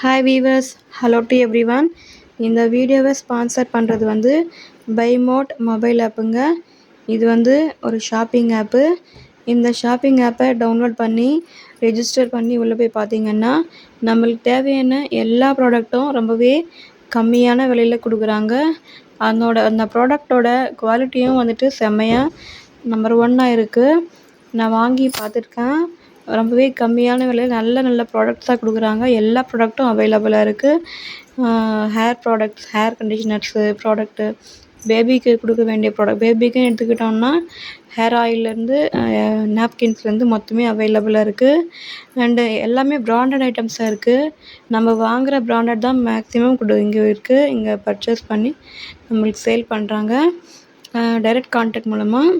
Hi viewers hello to everyone இந்த வீடியோவை sponsor பண்ணுறது வந்து பை மோட் மொபைல் ஆப்புங்க இது வந்து ஒரு ஷாப்பிங் ஆப்பு இந்த ஷாப்பிங் ஆப்பை டவுன்லோட் பண்ணி ரெஜிஸ்டர் பண்ணி உள்ளே போய் பார்த்தீங்கன்னா நம்மளுக்கு தேவையான எல்லா ப்ராடக்ட்டும் ரொம்பவே கம்மியான விலையில் கொடுக்குறாங்க. அதனோட அந்த ப்ராடக்டோட குவாலிட்டியும் வந்துட்டு செம்மையாக நம்பர் ஒன்னாக இருக்குது நான் வாங்கி பார்த்துருக்கேன். ரொம்பவே கம்மியான விலையில் நல்ல நல்ல ப்ராடக்ட்ஸாக கொடுக்குறாங்க. எல்லா ப்ராடக்ட்டும் அவைலபிளாக இருக்குது hair products hair conditioners product பேபிக்கு கொடுக்க வேண்டிய ப்ராடக்ட் பேபிக்குன்னு எடுத்துக்கிட்டோம்னா ஹேர் ஆயிலேருந்து நாப்கின்ஸ்லேருந்து மொத்தமே அவைலபிளாக இருக்குது அண்டு எல்லாமே ப்ராண்டட் ஐட்டம்ஸாக இருக்குது நம்ம வாங்குகிற ப்ராண்டட் தான் மேக்ஸிமம் கொடு இங்கே இருக்குது இங்கே பர்ச்சேஸ் பண்ணி நம்மளுக்கு சேல் பண்ணுறாங்க டைரக்ட் கான்டாக்ட் மூலமாக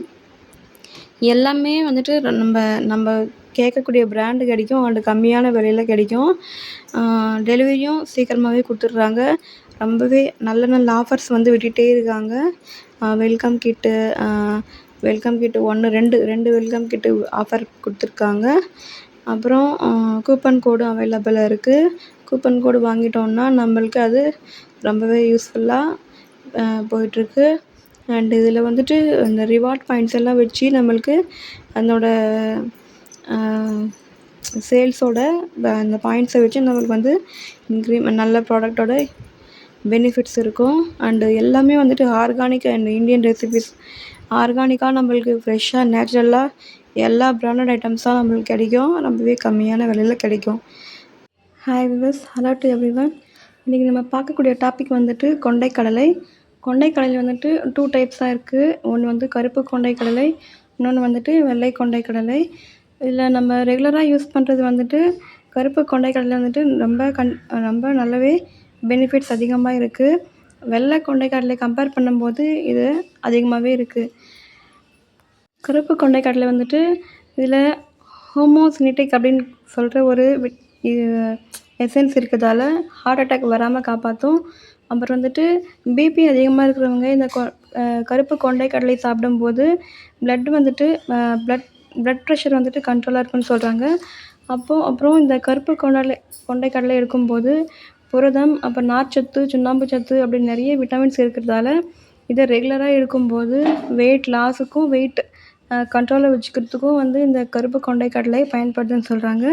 எல்லாமே வந்துட்டு நம்ம நம்ம கேட்கக்கூடிய பிராண்டு கிடைக்கும் அண்டு கம்மியான விலையில் கிடைக்கும். டெலிவரியும் சீக்கிரமாகவே கொடுத்துட்றாங்க. ரொம்பவே நல்ல நல்ல ஆஃபர்ஸ் வந்து விட்டுகிட்டே இருக்காங்க. வெல்கம் கிட்டு வெல்கம் கிட்டு ஒன்று ரெண்டு ரெண்டு வெல்கம் கிட்டு ஆஃபர் கொடுத்துருக்காங்க. அப்புறம் கூப்பன் கோடும் அவைலபிளாக இருக்குது கூப்பன் கோடு வாங்கிட்டோம்னா நம்மளுக்கு அது ரொம்பவே யூஸ்ஃபுல்லாக போயிட்டுருக்கு. அண்ட் இதில் வந்துட்டு இந்த ரிவார்ட் பாயிண்ட்ஸ் எல்லாம் வச்சு நம்மளுக்கு அதனோட சேல்ஸோட அந்த பாயிண்ட்ஸை வச்சு நம்மளுக்கு வந்து இன்க்ரீமெண்ட் நல்ல ப்ராடக்ட்டோட பெனிஃபிட்ஸ் இருக்கும். அண்டு எல்லாமே வந்துட்டு ஆர்கானிக் அண்ட் இந்தியன் ரெசிபீஸ் ஆர்கானிக்காக நம்மளுக்கு ஃப்ரெஷ்ஷாக நேச்சுரலாக எல்லா ப்ராண்டட் ஐட்டம்ஸாக நம்மளுக்கு கிடைக்கும். ரொம்பவே கம்மியான விலையில் கிடைக்கும். Hi viewers hello to everyone இன்றைக்கி நம்ம பார்க்கக்கூடிய டாபிக் வந்துட்டு கொண்டைக்கடலை. கொண்டைக்கடலை வந்துட்டு டூ டைப்ஸாக இருக்குது ஒன்று வந்து கருப்பு கொண்டைக்கடலை இன்னொன்று வந்துட்டு வெள்ளை கொண்டைக்கடலை. இதில் நம்ம ரெகுலராக யூஸ் பண்ணுறது வந்துட்டு கருப்பு கொண்டைக்கடலை வந்துட்டு ரொம்ப கண் ரொம்ப நல்லாவே பெனிஃபிட்ஸ் அதிகமாக இருக்குது வெள்ளை கொண்டைக்கடலை கம்பேர் பண்ணும்போது இது அதிகமாகவே இருக்குது கருப்பு கொண்டைக்கடலை வந்துட்டு இதில் ஹோமோசினிட்டிக் அப்படின்னு சொல்கிற ஒரு எசன்ஸ் இருக்கிறதால ஹார்ட் அட்டாக் வராமல் காப்பாற்றும் அப்புறம் வந்துட்டு பிபி அதிகமாக இருக்கிறவங்க இந்த கொ கருப்பு கொண்டைக்கடலை சாப்பிடும்போது ப்ளட் வந்துட்டு ப்ளட் ப்ளட் ப்ரெஷர் வந்துட்டு கண்ட்ரோலாக இருக்குன்னு சொல்கிறாங்க அப்போது அப்புறம் இந்த கருப்பு கொண்டலை கொண்டைக்கடலை எடுக்கும்போது புரதம் அப்புறம் நார்ச்சத்து சுண்ணாம்பு சத்து அப்படி நிறைய விட்டமின்ஸ் இருக்கிறதால இதை ரெகுலராக எடுக்கும்போது வெயிட் லாஸுக்கும் வெயிட் கண்ட்ரோலில் வச்சுக்கிறதுக்கும் வந்து இந்த கருப்பு கொண்டைக்கடலை பயன்படுதுன்னு சொல்கிறாங்க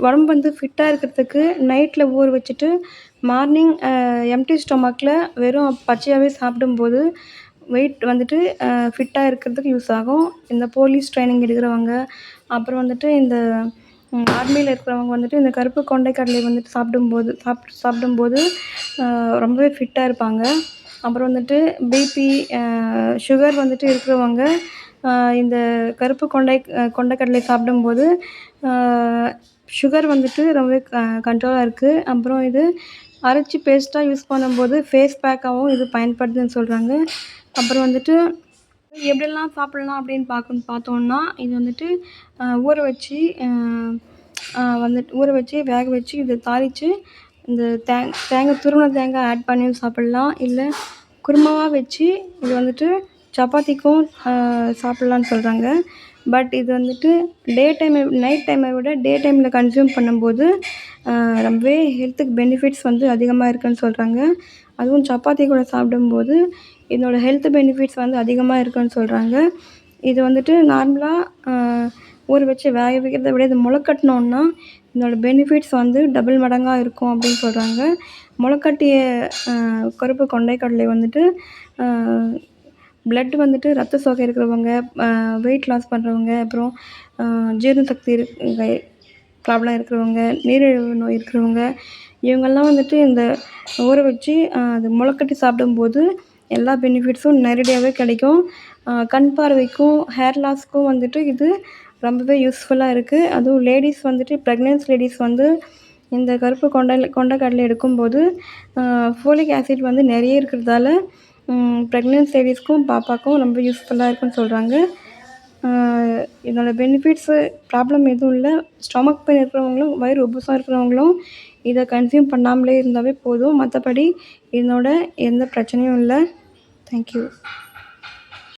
உடம்பு வந்து ஃபிட்டாக இருக்கிறதுக்கு நைட்டில் ஊற வச்சுட்டு மார்னிங் எம்டி ஸ்டொமக்கில் வெறும் பச்சையாகவே சாப்பிடும்போது வெயிட் வந்துட்டு ஃபிட்டாக இருக்கிறதுக்கு யூஸ் ஆகும். இந்த போலீஸ் ட்ரைனிங் எடுக்கிறவங்க அப்புறம் வந்துட்டு இந்த ஆர்மியில் இருக்கிறவங்க வந்துட்டு இந்த கருப்பு கொண்டைக்கடலையை வந்துட்டு சாப்பிடும்போது சாப்பிட்டு சாப்பிடும்போது ரொம்பவே ஃபிட்டாக இருப்பாங்க. அப்புறம் வந்துட்டு பிபி சுகர் வந்துட்டு இருக்கிறவங்க இந்த கருப்பு கொண்டை கொண்டைக்கடலை சாப்பிடும்போது சுகர் வந்துட்டு ரொம்பவே கண்ட்ரோலாக இருக்குது அப்புறம் இது அரைச்சி பேஸ்ட்டாக யூஸ் பண்ணும்போது ஃபேஸ் பேக்காகவும் இது பயன்படுதுன்னு சொல்கிறாங்க அப்புறம் வந்துட்டு எப்படிலாம் சாப்பிட்லாம் அப்படின்னு பார்க்கணும் பார்த்தோன்னா இது வந்துட்டு ஊற வச்சு வந்துட்டு ஊற வச்சு வேக வச்சு இதை தாளித்து இந்த தேங் தேங்காய் துருவின தேங்காய் ஆட் பண்ணியும் சாப்பிட்லாம். இல்லை குருமாவாக வச்சு இது வந்துட்டு சப்பாத்திக்கும் சாப்பிட்லான்னு சொல்கிறாங்க பட் இது வந்துட்டு டே டைமை நைட் டைமை விட டே டைமில் கன்சியூம் பண்ணும்போது ரொம்பவே ஹெல்த்துக்கு பெனிஃபிட்ஸ் வந்து அதிகமாக இருக்குதுன்னு சொல்கிறாங்க அதுவும் சப்பாத்தி கூட சாப்பிடும்போது இதனோட ஹெல்த் பெனிஃபிட்ஸ் வந்து அதிகமாக இருக்குதுன்னு சொல்கிறாங்க இது வந்துட்டு நார்மலாக ஊற வச்சு வேக வைக்கிறத விட இது முளைக்கட்டினோன்னா இதோட பெனிஃபிட்ஸ் வந்து டபுள் மடங்காக இருக்கும் அப்படின்னு சொல்கிறாங்க முளைக்கட்டிய கருப்பு கொண்டைக்கடலை வந்துட்டு ப்ளட் வந்துட்டு ரத்த சோகை இருக்கிறவங்க வெயிட் லாஸ் பண்ணுறவங்க அப்புறம் ஜீரண சக்தி ப்ராப்ளம் இருக்கிறவங்க நீரிழிவு நோய் இருக்கிறவங்க இவங்கெல்லாம் வந்துட்டு இந்த ஊற வச்சு அது முளைக்கட்டி சாப்பிடும்போது எல்லா பெனிஃபிட்ஸும் நேரடியாகவே கிடைக்கும். கண் பார்வைக்கும் ஹேர் லாஸ்க்கும் வந்துட்டு இது ரொம்பவே யூஸ்ஃபுல்லாக இருக்குது அதுவும் லேடிஸ் வந்துட்டு ப்ரெக்னென்ஸ் லேடிஸ் வந்து இந்த கருப்பு கொண்டை கொண்டைக்கடலை எடுக்கும்போது ஃபோலிக் ஆசிட் வந்து நிறைய இருக்கிறதால ப்ரெக்னென்ஸ் லேடிஸ்க்கும் பாப்பாவுக்கும் ரொம்ப யூஸ்ஃபுல்லாக இருக்குன்னு சொல்கிறாங்க இதோட பெனிஃபிட்ஸு ப்ராப்ளம் எதுவும் இல்லை. ஸ்டொமக் பெயின் இருக்கிறவங்களும் வயிறு உப்புசம் இருக்கிறவங்களும் இதை கன்சியூம் பண்ணாமலே இருந்தாவே போதும். மற்றபடி இதனோட எந்த பிரச்சனையும் இல்லை. தேங்க்யூ